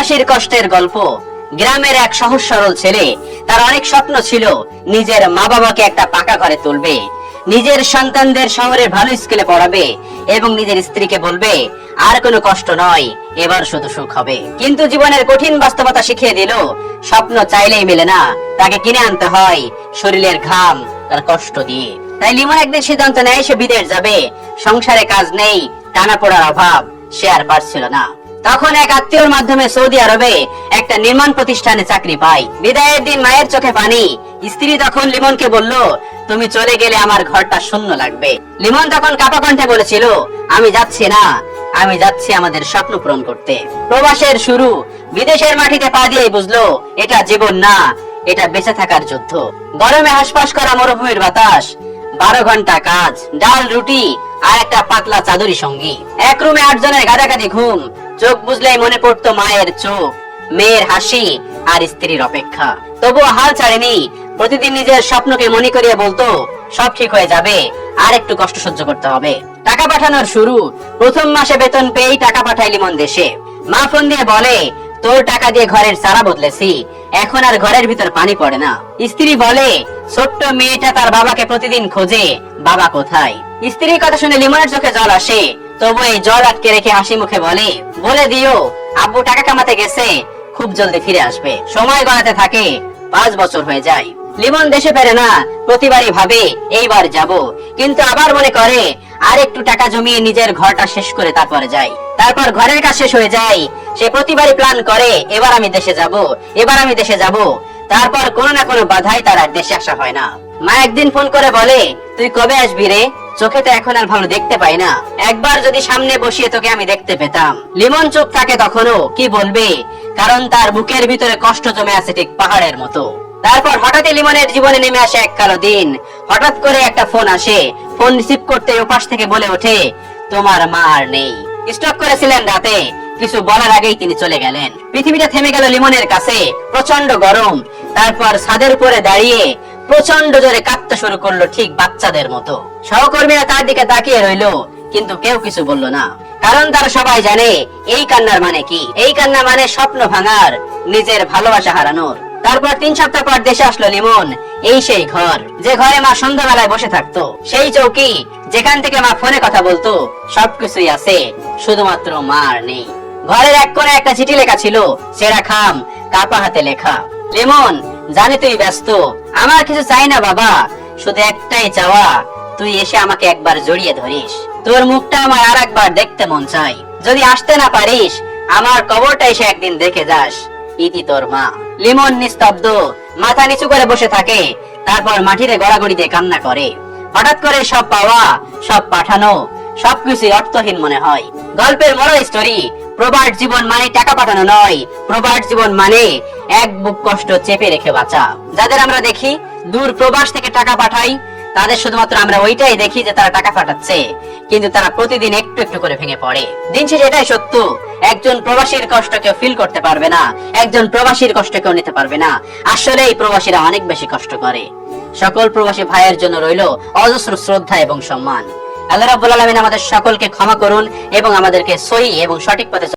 প্রবাসীর কষ্টের গল্প। গ্রামের এক সহজ সরল ছেলে, তার অনেক স্বপ্ন ছিল নিজের মা বাবাকে একটা পাকা ঘরে তুলবে। নিজের সন্তানদের শহরের ভালো স্কুলে পড়াবে এবং নিজের স্ত্রীকে বলবে, আর কোনো কষ্ট নয়, এবার শুধু সুখ হবে। কিন্তু জীবনের কঠিন বাস্তবতা শিখিয়ে দিল, স্বপ্ন চাইলেই মেলে না, তাকে কিনে আনতে হয় শরীরের ঘাম, তার কষ্ট দিয়ে। তাই লিমন একদিন সিদ্ধান্ত নেয়, সে বিদেশ যাবে। সংসারে কাজ নেই টানা পড়ার অভাব, সে আর পারছিল না। তখন এক আত্মীয়র মাধ্যমে সৌদি আরবে একটা নির্মাণ প্রতিষ্ঠানে চাকরি পাই। বিদায়ের দিন মায়ের চোখে পানি। স্ত্রী তখন লিমনকে বলল, তুমি চলে গেলে আমার ঘরটা শূন্য লাগবে। লিমন তখন কাপা কণ্ঠে বলেছিল, আমি যাচ্ছি না। আমি যাচ্ছি আমাদের স্বপ্ন পূরণ করতে। প্রবাসের শুরু। বিদেশের মাটিতে পা দিয়েই বুঝলো, এটা জীবন না, এটা বেঁচে থাকার যুদ্ধ। গরমে হাসপাস করা মরুভূমির বাতাস, বারো ঘণ্টা কাজ, ডাল, রুটি আর একটা পাতলা চাদরি সঙ্গী। এক রুমে আটজনের গাদাগাদি ঘুম চোখ বুঝলেই মনে পড়তো মায়ের চোখ, মেয়ের হাসি আর স্ত্রীর অপেক্ষা। তবুও হাল ছাড়েনি। প্রতিদিন নিজের স্বপ্নকে মনে করিয়ে বলতো, সব ঠিক হয়ে যাবে, আর একটু কষ্ট সহ্য করতে হবে। টাকা পাঠানোর শুরু। প্রথম মাসে বেতন পেয়েই টাকা পাঠাই লিমন দেশে। মা ফোন দিয়ে বলে, তোর টাকা দিয়ে ঘরের চারা বদলেছি। এখন আর ঘরের ভিতর পানি পড়ে না। স্ত্রী বলে, ছোট্ট মেয়েটা তার বাবাকে প্রতিদিন খোঁজে। বাবা কোথায়? স্ত্রীর কথা শুনে লিমনের চোখে জল আসে। তবু এই জল আটকে রেখে হাসি মুখে বলে বলে দিও, আব্বু টাকা কামাতে গেছে, খুব জলদি ফিরে আসবে। সময় গড়াতে থাকে, পাঁচ বছর হয়ে যায়। লিমন দেশে ফেরে না, প্রতিবারই ভাবে, এইবার যাব। কিন্তু আবার মনে করে, আর একটু টাকা জমিয়ে নিজের ঘরটা শেষ করে তারপরে যাই। তারপর ঘরের কাজ শেষ হয়ে যায়, সে প্রতিবারই প্ল্যান করে, এবার আমি দেশে যাব, এবার আমি দেশে যাব। তারপর কোনো না কোনো বাধাই তার আর দেশে আসা হয় না। মা একদিন ফোন করে বলে, তুই কবে আসবি রে? চোখে তো এখন আর ভালো দেখতে পাই না। একবার যদি সামনে বসিয়ে তোকে আমি দেখতে পেতাম। লিমন চুপ থাকে তখনও, কি বলবে? কারণ তার বুকের ভিতরে কষ্ট জমে আছে ঠিক পাহাড়ের মতো। তারপর হঠাৎই লিমনের জীবনে নেমে আসে এক কালো দিন। হঠাৎ করে একটা ফোন আসে। ফোন রিসিভ করতে ওপাশ থেকে বলে ওঠে, তোমার মা আর নেই। স্টক করেছিলেন রাতে। কিছু বলার আগেই তিনি চলে গেলেন। পৃথিবীটা থেমে গেল লিমনের কাছে। প্রচণ্ড গরম। তারপর ছাদের উপরে দাঁড়িয়ে প্রচণ্ড জোরে কাঁদতে শুরু করল ঠিক বাচ্চাদের মতো। সহকর্মীরা তার দিকে তাকিয়ে রইল, কিন্তু কেউ কিছু বলল না। কারণ তারা সবাই জানে, এই কান্নার মানে কি? এই কান্না মানে স্বপ্ন ভাঙার, নিজের ভালোবাসা হারানোর। তারপর তিন সপ্তাহ পর দেশে আসলো লিমন, এই সেই ঘর, যে ঘরে মা সন্ধ্যাবেলায় বসে থাকতো। সেই চৌকি, যেখান থেকে মা ফোনে কথা বলতো, সবকিছুই আছে, শুধুমাত্র মা আর নেই। ঘরের এক কোণে একটা চিঠি লেখা ছিল, সেরা খাম, কাপা হাতে লেখা। লিমন জানি তুই ব্যস্ত। আমার কিছু চাই না বাবা, শুধু একটাই চাওয়া, তুই এসে আমাকে একবার জড়িয়ে ধরিস। তোর মুখটা আমার আর একবার দেখতে মন চাই। যদি আসতে না পারিস, আমার কবরটা এসে একদিন দেখে যাস। ইতি তোর মা। লিমন নিস্তব্ধ, মাথা নিচু করে বসে থাকে, তারপর মাটিতে গড়াগড়ি দিয়ে কান্না করে। হঠাৎ করে সব পাওয়া, সব পাঠানো সবকিছু অর্থহীন মনে হয়। গল্পের বড় স্টোরি প্রবাস জীবন মানে টাকা পাঠানো নয়। প্রবাস জীবন মানে এক বুক কষ্ট চেপে রেখে বাঁচা। যাদের আমরা দেখি, দূর প্রবাস থেকে টাকা পাঠাই, তাদের শুধুমাত্র আমরা ওইটাই দেখি যে তারা টাকা পাঠাচ্ছে, কিন্তু তারা প্রতিদিন একটু একটু করে ভেঙে পড়ে। দিন শেষে এটাই সত্য, একজন প্রবাসীর কষ্ট কেউ ফিল করতে পারবে না, একজন প্রবাসীর কষ্ট কেউ নিতে পারবে না। আসলে এই প্রবাসীরা অনেক বেশি কষ্ট করে। সকল প্রবাসী ভাইয়ের জন্য রইল অজস্র শ্রদ্ধা এবং সম্মান। আল্লাহ রাব্বুল আলামিন আমাদের সকলকে ক্ষমা করুন এবং আমাদেরকে সহি এবং সঠিক পথে